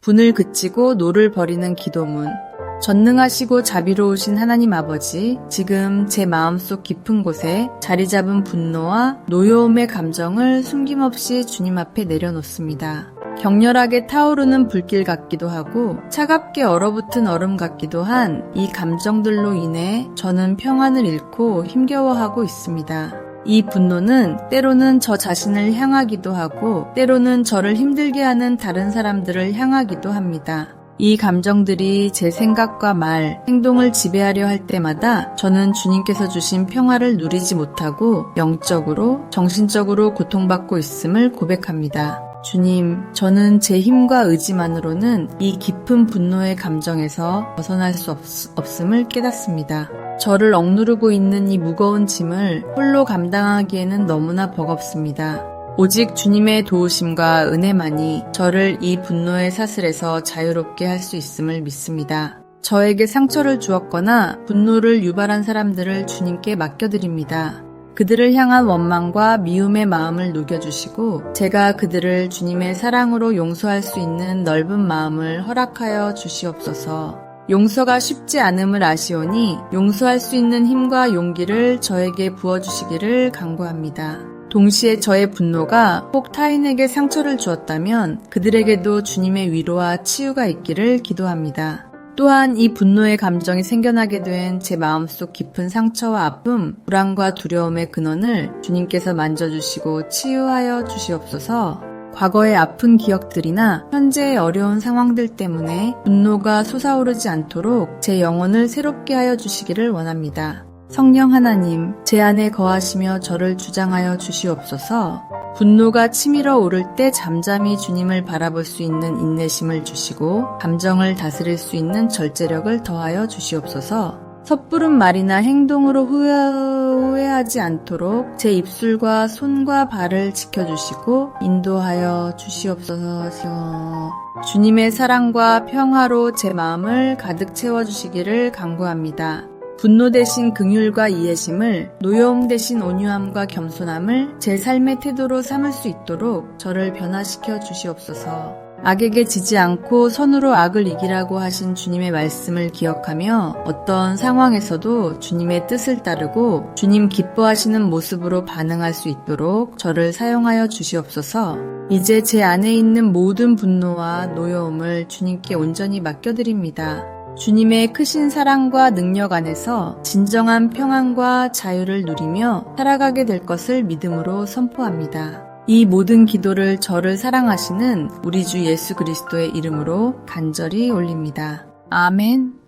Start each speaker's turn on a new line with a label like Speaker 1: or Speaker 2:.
Speaker 1: 분을 그치고 노를 버리는 기도문. 전능하시고 자비로우신 하나님 아버지, 지금 제 마음속 깊은 곳에 자리 잡은 분노와 노여움의 감정을 숨김없이 주님 앞에 내려놓습니다. 격렬하게 타오르는 불길 같기도 하고 차갑게 얼어붙은 얼음 같기도 한 이 감정들로 인해 저는 평안을 잃고 힘겨워하고 있습니다. 이 분노는 때로는 저 자신을 향하기도 하고 때로는 저를 힘들게 하는 다른 사람들을 향하기도 합니다. 이 감정들이 제 생각과 말, 행동을 지배하려 할 때마다 저는 주님께서 주신 평화를 누리지 못하고 영적으로, 정신적으로 고통받고 있음을 고백합니다. 주님, 저는 제 힘과 의지만으로는 이 깊은 분노의 감정에서 벗어날 수 없, 없음을 깨닫습니다. 저를 억누르고 있는 이 무거운 짐을 홀로 감당하기에는 너무나 버겁습니다. 오직 주님의 도우심과 은혜만이 저를 이 분노의 사슬에서 자유롭게 할 수 있음을 믿습니다. 저에게 상처를 주었거나 분노를 유발한 사람들을 주님께 맡겨드립니다. 그들을 향한 원망과 미움의 마음을 녹여주시고 제가 그들을 주님의 사랑으로 용서할 수 있는 넓은 마음을 허락하여 주시옵소서. 용서가 쉽지 않음을 아시오니 용서할 수 있는 힘과 용기를 저에게 부어주시기를 간구합니다. 동시에 저의 분노가 혹 타인에게 상처를 주었다면 그들에게도 주님의 위로와 치유가 있기를 기도합니다. 또한 이 분노의 감정이 생겨나게 된 제 마음속 깊은 상처와 아픔, 불안과 두려움의 근원을 주님께서 만져주시고 치유하여 주시옵소서 과거의 아픈 기억들이나 현재의 어려운 상황들 때문에 분노가 솟아오르지 않도록 제 영혼을 새롭게 하여 주시기를 원합니다. 성령 하나님, 제 안에 거하시며 저를 주장하여 주시옵소서. 분노가 치밀어 오를 때 잠잠히 주님을 바라볼 수 있는 인내심을 주시고 감정을 다스릴 수 있는 절제력을 더하여 주시옵소서. 섣부른 말이나 행동으로 후회, 후회하지 않도록 제 입술과 손과 발을 지켜주시고 인도하여 주시옵소서. 주님의 사랑과 평화로 제 마음을 가득 채워주시기를 간구합니다. 분노 대신 긍휼과 이해심을, 노여움 대신 온유함과 겸손함을 제 삶의 태도로 삼을 수 있도록 저를 변화시켜 주시옵소서. 악에게 지지 않고 선으로 악을 이기라고 하신 주님의 말씀을 기억하며 어떤 상황에서도 주님의 뜻을 따르고 주님 기뻐하시는 모습으로 반응할 수 있도록 저를 사용하여 주시옵소서. 이제 제 안에 있는 모든 분노와 노여움을 주님께 온전히 맡겨드립니다. 주님의 크신 사랑과 능력 안에서 진정한 평안과 자유를 누리며 살아가게 될 것을 믿음으로 선포합니다. 이 모든 기도를 저를 사랑하시는 우리 주 예수 그리스도의 이름으로 간절히 올립니다. 아멘.